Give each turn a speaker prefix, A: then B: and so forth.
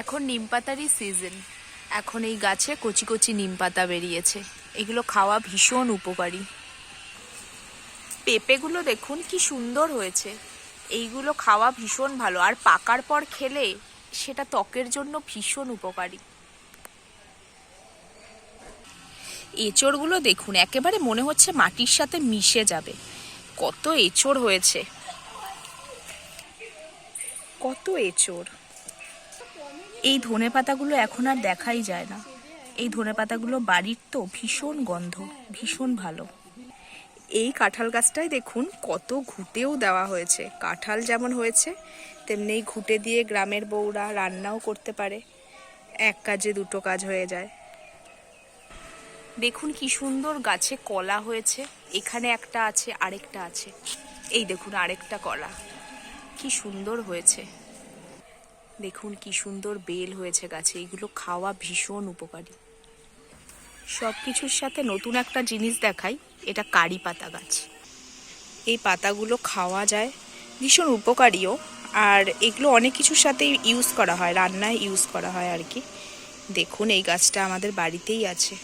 A: এখন নিম পাতারই সিজন এখন এই গাছে কচি কচি নিম পাতা বেরিয়েছে। এগুলো খাওয়া ভীষণ উপকারী। পেঁপেগুলো দেখুন, কি সুন্দর হয়েছে। এইগুলো খাওয়া ভীষণ ভালো। আর পাকার পর খেলে সেটা ত্বকের জন্য ভীষণ উপকারী। এঁচড়গুলো দেখুন, একেবারে মনে হচ্ছে মাটির সাথে মিশে যাবে। কত এঁচড় হয়েছে। কত এঁচড়। এই ধনে পাতাগুলো এখন আর দেখাই যায় না। এই ধনে পাতাগুলো বাড়ির তো ভীষণ গন্ধ, ভীষণ ভালো। এই কাঁঠাল গাছটাই দেখুন কত ঘুটেও দেওয়া হয়েছে। কাঁঠাল যেমন হয়েছে, তেমনি ঘুটে দিয়ে গ্রামের বউরা রান্নাও করতে পারে। এক কাজে দুটো কাজ হয়ে যায়। দেখুন কি সুন্দর গাছে কলা হয়েছে। এখানে একটা আছে, আরেকটা আছে। এই দেখুন আরেকটা কলা। কি সুন্দর হয়েছে। দেখুন কি সুন্দর বেল হয়েছে গাছে। এগুলো খাওয়া ভীষণ উপকারী। সব কিছুর সাথে নতুন একটা জিনিস দেখাই, এটা কারি পাতা গাছ। এই পাতাগুলো খাওয়া যায়, ভীষণ উপকারীও। আর এগুলো অনেক কিছুর সাথে ইউজ করা হয়, রান্নায় ইউজ করা হয় আর কি। দেখুন এই গাছটা আমাদের বাড়িতেই আছে।